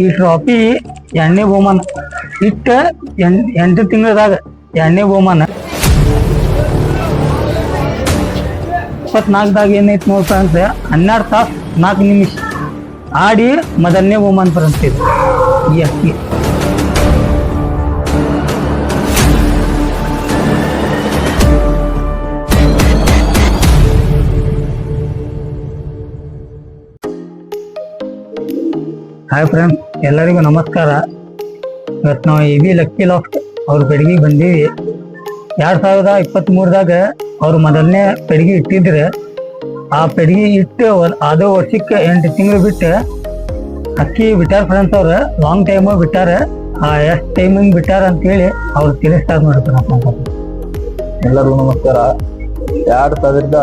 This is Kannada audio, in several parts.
ಈ ಟ್ರಾಫಿ ಎಣ್ಣೆ ಬಹುಮಾನ ಇಟ್ಟ ಎಂ- ಎಂಟು ತಿಂಗಳದಾಗ ಎಣ್ಣೆ ಬಹುಮಾನ ಇಪ್ಪತ್ನಾಲ್ಕದಾಗ ಏನೈತಿ ನೋಡಿ ಫ್ರೆಂಡ್ಸ್ ಹನ್ನೆರಡು ತಾಸು ನಾಲ್ಕು ನಿಮಿಷ ಆಡಿ ಮೊದಲನೇ ಬಹುಮಾನ ಫ್ರೆಂಡ್ಸ್ ಇದು ಈ ಅಕ್ಕಿ ಹಾಯ್ ಫ್ರೆಂಡ್ಸ್ ಎಲ್ಲರಿಗೂ ನಮಸ್ಕಾರ. ಇವತ್ತು ನಾವು ಇ ವಿ ಲಕ್ಕಿ ಲಾಫ್ಟ್ ಅವ್ರ ಬೆಡಗಿ ಬಂದೀವಿ. ಎರಡ್ ಸಾವಿರದ ಇಪ್ಪತ್ತ್ ಮೂರದಾಗ ಅವ್ರು ಮೊದಲನೇ ಪೆಡಗಿ ಇಟ್ಟಿದ್ರೆ. ಆ ಪೆಡಗಿ ಇಟ್ಟು ಅದೇ ವರ್ಷಕ್ಕೆ ಎಂಟು ತಿಂಗಳು ಬಿಟ್ಟು ಅಕ್ಕಿ ಬಿಟ್ಟಾರ ಫ್ರೆಂಡ್ಸ್ ಅವ್ರು ಲಾಂಗ್ ಟೈಮ್ ಬಿಟ್ಟಾರ. ಆ ಎಷ್ಟು ಟೈಮಿಂಗ್ ಬಿಟ್ಟಾರ ಅಂತೇಳಿ ಅವ್ರು ತಿಳಿಸ್ತಾರೆ ನೋಡ್ತಾರೆ ಎಲ್ಲರಿಗೂ ನಮಸ್ಕಾರ. ಎರಡ್ ಸಾವಿರದ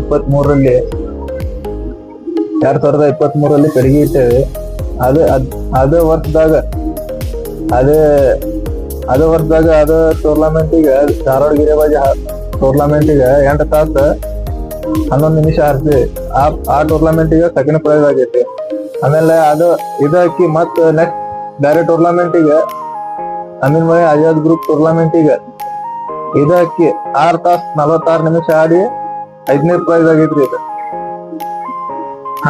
ಇಪ್ಪತ್ತ್ ಮೂರರಲ್ಲಿ ಎರಡ್ ಸಾವಿರದ ಇಪ್ಪತ್ತ್ ಮೂರಲ್ಲಿ ಕಡಿಗೆ ಇಟ್ಟೇವೆ. ಅದೇ ಅದ್ ವರ್ಷದಾಗ ಅದೇ ಅದೇ ವರ್ಷದಾಗ ಅದ ಟೂರ್ನಮೆಂಟಿಗೆ ಧಾರವಾಡ ಗಿರಿಬಾಜಿ ಟೂರ್ನಮೆಂಟಿಗೆ ಎಂಟು ತಾಸು ಹನ್ನೊಂದು ನಿಮಿಷ ಆರ್ತಿ ಆ ಆ ಟೂರ್ನಮೆಂಟಿಗೆ ಸೆಕೆಂಡ್ ಪ್ರೈಸ್ ಆಗೈತಿ. ಆಮೇಲೆ ಅದು ಇದಕ್ಕಿ ಮತ್ತೆ ನೆಕ್ಸ್ಟ್ ಬೇರೆ ಟೂರ್ನಮೆಂಟಿಗೆ ಅಮೀನ್ ಮನೆ ಅಜಾದ್ ಗ್ರೂಪ್ ಟೂರ್ನಮೆಂಟಿಗೆ ಇದಕ್ಕೆ ಆರ್ ತಾಸು ನಲವತ್ತಾರು ನಿಮಿಷ ಆಡಿ ಐದನೇ ಪ್ರೈಸ್ ಆಗೈತ್ರಿ ಇದು.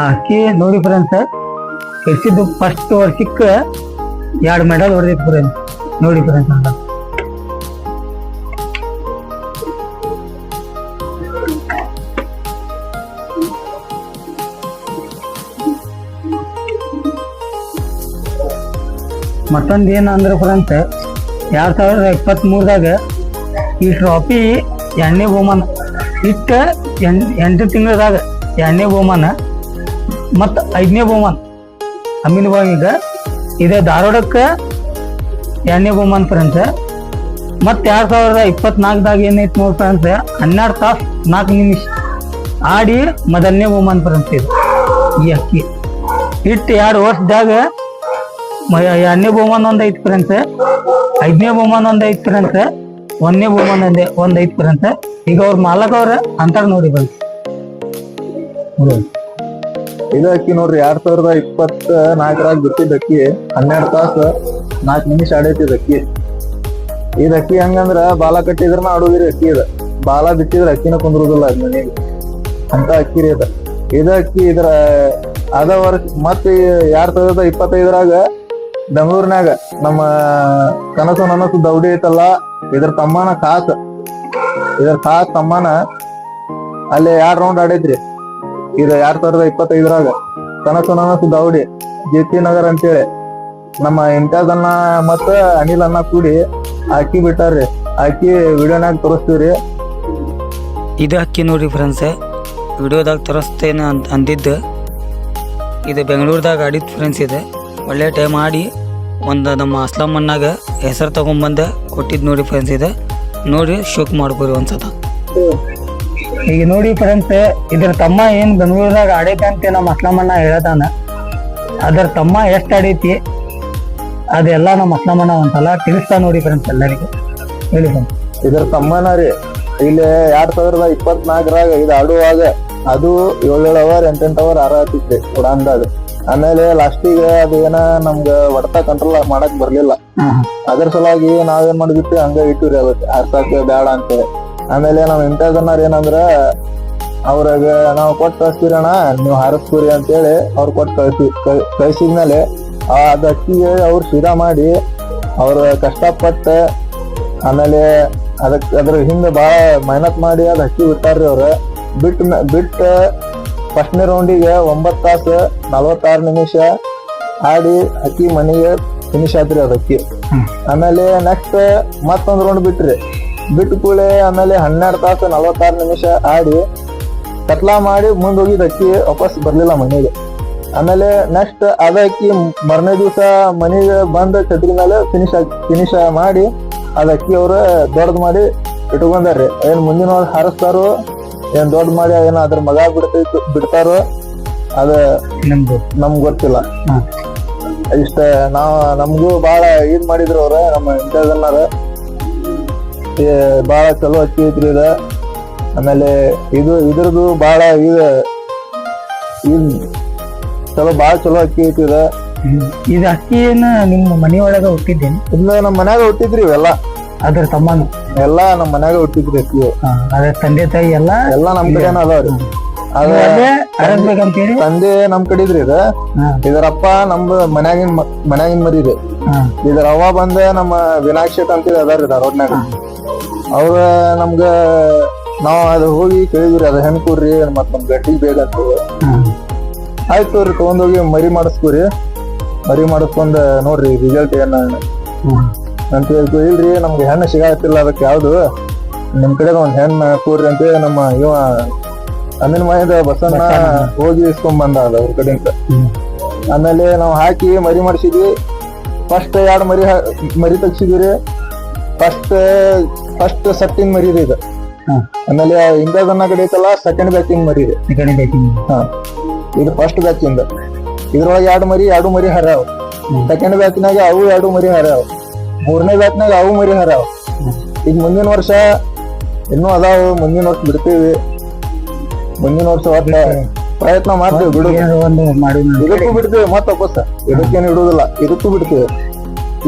ಅಕ್ಕಿ ನೋಡಿ ಫ್ರೆಂಡ್ಸ್ ಹೆಚ್ಚಿದ್ದು ಫಸ್ಟ್ ವರ್ಷಕ್ಕೆ ಎರಡು ಮೆಡಲ್ ಹೊಡೆದಿತ್ತು ಫ್ರೆಂಡ್ಸ್ ನೋಡಿ ಅಂತ ಮತ್ತೊಂದು ಏನು ಅಂದ್ರೆ ಫ್ರೆಂಡ್ಸ್ ಎರಡು ಸಾವಿರದ ಇಪ್ಪತ್ತ್ ಮೂರದಾಗ ಈ ಟ್ರಾಫಿ ಎಣ್ಣೆ ಬಹುಮಾನ ಇಟ್ಟ ಎಂಟು ತಿಂಗಳದಾಗ ಎಣ್ಣೆ ಬಹುಮಾನ ಮತ್ತು ಐದನೇ ಬಹುಮಾನ. ಅಮೀನ್ವಾಗ್ ಇದೇ ಧಾರವಾಡಕ್ಕೆ ಎರಡನೇ ಬಹುಮಾನ ಫ್ರೆಂಡ್ಸ್. ಮತ್ತೆ ಎರಡ್ ಸಾವಿರದ ಇಪ್ಪತ್ನಾಲ್ಕದಾಗ ಏನೈತಿ ನೋಡಿ ಫ್ರೆಂಡ್ಸ್, ಹನ್ನೆರಡು ತಾಸು ನಾಲ್ಕು ನಿಮಿಷ ಆಡಿ ಮೊದಲನೇ ಬಹುಮಾನ ಫ್ರೆಂಡ್ಸ್ ಇದು, ಈ ಅಕ್ಕಿ. ಇಟ್ಟು ಎರಡು ವರ್ಷದಾಗ ಎರಡನೇ ಬಹುಮಾನ ಒಂದು ಐತಿ ಫ್ರೆಂಡ್ಸ್, ಐದನೇ ಬಹುಮಾನ ಒಂದು ಐತಿ ಫ್ರೆಂಡ್ಸ್, ಒಂದನೇ ಬಹುಮಾನ ಒಂದೇ ಒಂದು ಐತಿ ಫ್ರೆಂಡ್ಸ್. ಈಗ ಅವ್ರ ಮಾಲಕ ಅಂತಾರ ನೋಡಿ ಬನ್ನಿ ಇದು ಅಕ್ಕಿ ನೋಡ್ರಿ, ಎರಡ್ ಸಾವಿರದ ಇಪ್ಪತ್ತ ನಾಲ್ಕರಾಗ ಬಿಟ್ಟಿದ್ದ ಅಕ್ಕಿ. ಹನ್ನೆರಡು ತಾಸು, ನಾಲ್ಕು ನಿಮಿಷ ಆಡೈತಿ ಇದು ಅಕ್ಕಿ. ಇದು ಅಕ್ಕಿ ಹಂಗಂದ್ರ, ಬಾಲ ಕಟ್ಟಿದ್ರನ ಆಡೋದ್ರಿ ಅಕ್ಕಿ ಇದು. ಬಾಲ ಬಿಟ್ಟಿದ್ರ ಅಕ್ಕಿನ ಕುಂದ್ರುದಿಲ್ಲ ಅದ್ ಮನೆಗೆ. ಅಂತ ಅಕ್ಕಿ ರೀ ಇದ. ಇದು ಅಕ್ಕಿ ಇದ್ರ, ಅದ ವರ್ಷ, ಮತ್ತೆ ಎರಡ್ ಸಾವಿರದ ಇಪ್ಪತ್ತೈದರಾಗ ಬೆಂಗಳೂರಿನಾಗ ನಮ್ಮ ಕನಸು ನನಸು ದೌಡಿ ಐತಲ್ಲ, ಇದ್ರ ತಮ್ಮನ ಕಾಸ. ಇದ್ರ ಕಾಸ್ ತಮ್ಮನ, ಅಲ್ಲಿ ಎರಡ್ ರೌಂಡ್ ಆಡೈತ್ರಿ. ಇದು ಎರಡ್ ಸಾವಿರದ ಇಪ್ಪತ್ತೈದರಾಗ ಕನಸು ನನಸು ದೌಡಿ ಜೆ ನಗರ್ ಅಂತೇಳಿ ನಮ್ಮ ಇಂಟಾಜ್ ಅನ್ನ ಮತ್ತ ಅನಿಲ್ ಅನ್ನ ಕೂಡಿ ಅಕ್ಕಿ ಬಿಟ್ಟಾರ್ರಿ. ಅಕ್ಕಿ ವಿಡಿಯೋನಾಗ ತೋರಿಸ್ತೀವ್ರಿ. ಇದು ಅಕ್ಕಿ ನೋಡಿ ಫ್ರೆಂಡ್ಸ್ ವಿಡಿಯೋದಾಗ ತೋರಿಸ್ತೇನೆ ಅಂತ ಅಂದಿದ್ದು. ಇದು ಬೆಂಗಳೂರದಾಗ ಆಡಿದ್ದು ಫ್ರೆಂಡ್ಸ್ ಇದೆ. ಒಳ್ಳೆ ಟೈಮ್ ಆಡಿ ಒಂದು ನಮ್ಮ ಅಸ್ಲಾಂ ಅಣ್ಣಾಗ ಹೆಸರು ತಗೊಂಬಂದು ಕೊಟ್ಟಿದ್ದು ನೋಡಿ ಫ್ರೆಂಡ್ಸ್ ಇದೆ. ನೋಡಿ ಶೋಕ್ ಮಾಡ್ಕೊರಿ ಒಂದ್ಸತ. ಈಗ ನೋಡಿ ಫ್ರೆಂಡ್ಸ್ ಇದ್ರ ತಮ್ಮ ಏನ್ ಬೆಂಗಳೂರದಾಗ ಆಡೈತೆ ಅಂತ ನಮ್ಮ ಅಸ್ಲಮಣ್ಣ ಹೇಳದಾನ. ಹೇಳ್ತಾನ ಅದ್ರ ತಮ್ಮ ಎಷ್ಟ್ ಆಡೈತಿ ಅದೆಲ್ಲ ನಮ್ಮ ಅಸ್ಲಮಣ್ಣ ಅಂತಲ್ಲ ತಿಳಿಸ್ತಾ ನೋಡಿ ಫ್ರೆಂಡ್ಸ್ ಎಲ್ಲರಿಗೂ. ಹೇಳಿ ಫ್ರೆಂಡ್ಸ್. ಇದ್ರ ತಮ್ಮನ ರೀ ಇಲ್ಲಿ ಎರಡ್ ಸಾವಿರದ ಇಪ್ಪತ್ನಾಲ್ಕರಾಗ ಇದು ಆಡುವಾಗ ಅದು ಏಳೇಳು ಅವರ್ ಎಂಟೆಂಟು ಅವರ್ ಆರ ಹತ್ತಿತ್ರಿ ಉಡಾನ್ದಾಗ ಆಮೇಲೆ ಲಾಸ್ಟಿಗೆ ಅದೇನ ನಮ್ಗ ಹೊಡೆತ ಕಂಟ್ರೋಲ್ ಮಾಡಕ್ ಬರ್ಲಿಲ್ಲ. ಅದ್ರ ಸಲುವಾಗಿ ನಾವೇನ್ ಮಾಡಿದ್ವಿ ಹಂಗ ಇಟ್ಟಿವ್ರಿ ಅದಕ್ಕೆ. ಆರ್ಸಾಕ ಬೇಡ ಅಂತೇಳಿ. ಆಮೇಲೆ ನಾವು ಅನ್ನಾರ ಏನಂದ್ರ ಅವ್ರಾಗ ನಾವು ಕೊಟ್ಟು ಕಳಿಸ್ತೀರಣ ನೀವು ಹಾರಿಸ್ತೀರಿ ಅಂತೇಳಿ ಅವ್ರು ಕೊಟ್ಟು ಕಳ್ಸಿ ಕಳ್- ಕಳ್ಸಿದ್ಮೇಲೆ ಆ ಅದು ಅಕ್ಕಿಗೆ ಅವ್ರು ಸೀದಾ ಮಾಡಿ ಅವ್ರ ಕಷ್ಟಪಟ್ಟು ಆಮೇಲೆ ಅದಕ್ಕೆ ಅದ್ರ ಹಿಂದೆ ಭಾಳ ಮೆಹನತ್ ಮಾಡಿ ಅದು ಅಕ್ಕಿ ಬಿಟ್ಟಾರ್ರಿ ಅವ್ರ. ಬಿಟ್ ಬಿಟ್ಟು ಬಿಟ್ಟ ಫಸ್ಟ್ನೇ ರೌಂಡಿಗೆ ಒಂಬತ್ತು ತಾಸು ನಲವತ್ತಾರು ನಿಮಿಷ ಆಡಿ ಅಕ್ಕಿ ಮನೆಗೆ ಫಿನಿಶ್ ಆತ್ರಿ ಅದ್ ಅಕ್ಕಿ ಆಮೇಲೆ ನೆಕ್ಸ್ಟ್ ಮತ್ತೊಂದು ರೌಂಡ್ ಬಿಟ್ರಿ. ಬಿಟ್ಟ ಕೂಳೆ ಆಮೇಲೆ ಹನ್ನೆರಡು ತಾಸು ನಲವತ್ತಾರು ನಿಮಿಷ ಆಡಿ ಕತ್ಲಾ ಮಾಡಿ ಮುಂದೆ ಹೋಗಿ ಅಕ್ಕಿ ವಾಪಸ್ ಬರ್ಲಿಲ್ಲ ಮನೆಗೆ. ಆಮೇಲೆ ನೆಕ್ಸ್ಟ್ ಅದ ಅಕ್ಕಿ ಮರನೇ ದಿವಸ ಮನೆಗೆ ಬಂದ ಛತ್ರಿ ಮೇಲೆ ಫಿನಿಶ್ ಫಿನಿಶ್ ಮಾಡಿ ಅದ ಅಕ್ಕಿ ಅವ್ರ ದೊಡ್ಡದ್ ಮಾಡಿ ಇಟ್ಕೊಂಡಾರ್ರಿ. ಏನ್ ಮುಂದಿನ ಹಾರಿಸ್ತಾರೋ ಏನ್ ದೊಡ್ಡ ಮಾಡಿ ಏನ್ ಅದ್ರ ಮಗ ಬಿಡ್ತೈತಿ ಬಿಡ್ತಾರೋ ಅದ ನಮ್ಗೆ ನಮ್ಗೆ ಗೊತ್ತಿಲ್ಲ. ಇಷ್ಟ ನಾವ್ ನಮಗೂ ಭಾಳ ಇದ್ ಮಾಡಿದ್ರು ಅವ್ರ ನಮ್ಮ ಇಂಟರ್ನರ್ ಬಾಳ ಚಲೋ ಅಕ್ಕಿ ಐತ್ರಿ ಇದ. ಆಮೇಲೆ ಇದು ಇದ್ರದ್ದು ಭಾಳ ಇದ. ಚಲೋ ಭಾಳ ಚಲೋ ಅಕ್ಕಿ ಐತಿ ಇದ. ಇದು ಅಕ್ಕಿಯನ್ನ ನಿಮ್ಮ ಮನೆಯೊಳಗ ಹುಟ್ಟಿದ್ದೇನೆ? ಇಲ್ಲ ನಮ್ಮ ಮನ್ಯಾಗ ಹುಟ್ಟಿದ್ರಿ ಇವೆಲ್ಲ. ಅದ್ರ ತಮ್ಮನು? ಎಲ್ಲಾ ನಮ್ಮ ಮನ್ಯಾಗ ಹುಟ್ಟಿದ್ರಿ ಅಕ್ಕಿ ಅದ್ರ ತಂದೆ ತಾಯಿ ಎಲ್ಲ? ಎಲ್ಲಾ ನಮ್ ಕಡೆನ ಅದಾವ್ರಿ. ತಂದೆ ನಮ್ ಕಡೆ ಇದ್ರಿ ಇದ. ಇದರಪ್ಪ ನಮ್ದು ಮನ್ಯಾಗಿನ ಮನ್ಯಾಗಿನ ಮರಿ ಇದೆ. ಇದರ ಅವ್ವ ಬಂದ ನಮ್ಮ ವಿನಾಯಕ್ ಶೆಟ್ ಅಂತ ಅದಾರಿ ಧಾರವಾಡನಾಗ ಅವ್ರ ನಮ್ಗ ನಾವ್ ಅದ್ ಹೋಗಿ ಕೇಳಿದ್ರಿ ಅದ ಹೆಣ್ ಕೂರ್ರಿ ಮತ್ ನಮ್ ಗಟ್ಟಿಗೆ ಬೇಕಂತ ಆಯ್ತು ಅವ್ರಿ ತಗೊಂಡೋಗಿ ಮರಿ ಮಾಡಿಸ್ಕೊರಿ. ಮರಿ ಮಾಡಿಸ್ಕೊಂಡ್ ನೋಡ್ರಿ ರಿಸಲ್ಟ್ ಏನ. ಅಂತ. ಹೇಳ್ತು ಇಲ್ರಿ ನಮ್ಗೆ ಹೆಣ್ಣು ಸಿಗಾತಿಲ್ಲ ಅದಕ್ಕೆ ಯಾವ್ದು. ನಿಮ್ ಕಡೆ ಒಂದ್ ಹೆಣ್ಣು ಕೂರ್ರಿ ಅಂತ ನಮ್ಮ ಇವ ಅಮೀನ್ ಮೈದ ಬಸಣ್ಣ ಹೋಗಿ ಇಸ್ಕೊಂಡ್ ಬಂದ ಅದ ಅವ್ರ ಕಡೆಯಿಂದ. ಆಮೇಲೆ ನಾವು ಹಾಕಿ ಮರಿ ಮಾಡಿಸಿದ್ವಿ. ಫಸ್ಟ್ ಎರಡು ಮರಿ ಮರಿ ರೀ ಫಸ್ಟ್ ಫಸ್ಟ್ ಸಟ್ಟಿನ ಮರಿ ಇದೆ. ಆಮೇಲೆ ಇಂಡಿಯಾದನ್ನ ಕಡೆ ಐತಲ್ಲ ಸೆಕೆಂಡ್ ಬ್ಯಾಕಿಂಗ್ ಮರಿ ಇದೆ. ಸೆಕೆಂಡ್ ಬ್ಯಾಕಿಂಗ್ ಹಾ. ಇದು ಫಸ್ಟ್ ಬ್ಯಾಚ್ ಇಂದ ಇದ್ರೊಳಗೆ ಎರಡು ಮರಿ ಎರಡು ಮರಿ ಹರ್ಯಾವ. ಹ್ಮ್. ಸೆಕೆಂಡ್ ಬ್ಯಾಚ್ನಾಗ ಅವು ಎರಡು ಮರಿ ಹರ್ಯಾವ. ಮೂರನೇ ಬ್ಯಾಚ್ನಾಗ ಅವು ಮರಿ ಹರ್ಯಾವ. ಹ್ಮ್. ಈಗ ಮುಂದಿನ ವರ್ಷ ಇನ್ನೂ ಅದಾವ ಮುಂದಿನ ವರ್ಷ ಬಿಡ್ತೀವಿ. ಮುಂದಿನ ವರ್ಷ ಒಟ್ಟ ಪ್ರಯತ್ನ ಮಾಡ್ತೇವೆ ಬಿಡು ಒಂದು ಮಾಡಿ ಇದಕ್ಕೂ ಬಿಡ್ತೀವಿ ಮತ್ತ ವಾಪಸ್ ಇದಕ್ಕೇನು ಇಡುದಿಲ್ಲ ಇದಕ್ಕೂ ಬಿಡ್ತೀವಿ.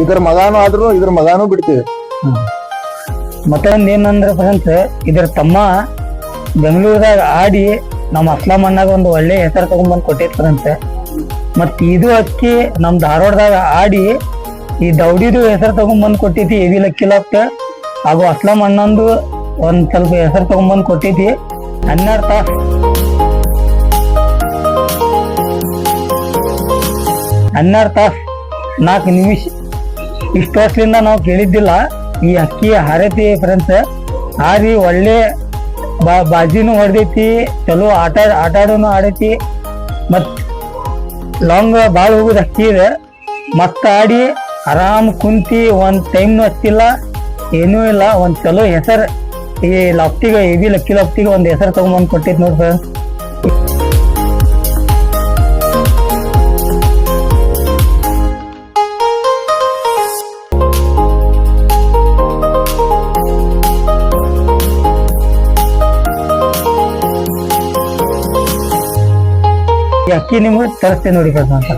ಇದ್ರ ಮಗಾನು ಆದ್ರೂ ಇದ್ರ ಮಗಾನು ಬಿಡ್ತೀವಿ. ಮತ್ತೊಂದ್ ಏನಂದ್ರೆ ಫ್ರೆಂಡ್ಸ್ ಇದ್ರ ತಮ್ಮ ಬೆಂಗಳೂರದಾಗ ಆಡಿ ನಮ್ಮ ಅಸ್ಲಾಂ ಅಣ್ಣಾಗ ಒಂದು ಒಳ್ಳೆ ಹೆಸರು ತಗೊಂಡ್ಬಂದ್ ಕೊಟ್ಟಿರ್ತಾರಂತೆ ಮತ್ ಇದು ಅಕ್ಕಿ ನಮ್ ಧಾರವಾಡದಾಗ ಆಡಿ ಈ ದೌಡಿದು ಹೆಸರು ತಗೊಂಡ್ಬಂದ್ ಕೊಟ್ಟೈತಿ ಎವಿ ಲಕ್ಕಿಲಕ್ಕ ಹಾಗೂ ಅಸ್ಲಾಂ ಅಣ್ಣಂದು ಒಂದ್ ಸ್ವಲ್ಪ ಹೆಸರು ತಗೊಂಡ್ಬಂದ್ ಕೊಟ್ಟೈತಿ ಹನ್ನೆರಡು ತಾಸು ಹನ್ನೆರಡು ತಾಸು ನಾಲ್ಕು ನಿಮಿಷ. ಇಷ್ಟು ವರ್ಷದಿಂದ ನಾವು ಕೇಳಿದ್ದಿಲ್ಲ. ಈ ಅಕ್ಕಿ ಹಾರೈತಿ ಫ್ರೆಂಡ್ಸ್ ಹಾರಿ ಒಳ್ಳೆ ಬಾ, ಬಾಜಿನೂ ಹೊಡೆದೈತಿ, ಚಲೋ ಆಟ ಆಟ ಆಡೋನು ಆಡೈತಿ. ಮತ್ ಲಾಂಗ್ ಭಾಳ ಹೋಗೋದು ಅಕ್ಕಿ ಇದೆ. ಮತ್ತೆ ಆಡಿ ಆರಾಮ್ ಕುಂತಿ ಒಂದ್ ಟೈಮ್ನು ಹಚ್ಚಿಲ್ಲ, ಏನೂ ಇಲ್ಲ, ಒಂದ್ ಚಲೋ ಹೆಸರು. ಈ ಲಫ್ಟಿಗೆ ಎವಿ ಲಕ್ಕಿ ಲಫ್ಟಿಗೆ ಒಂದು ಹೆಸರು ತಗೊಂಬಂದು ಕೊಟ್ಟಿದ್ ನೋಡಿ ಸರ್. ಅಕ್ಕಿ ನಿಮ್ಗೆ ತರಿಸ್ತೇನೆ ನೋಡಿ ಸರ್ ಅಂತ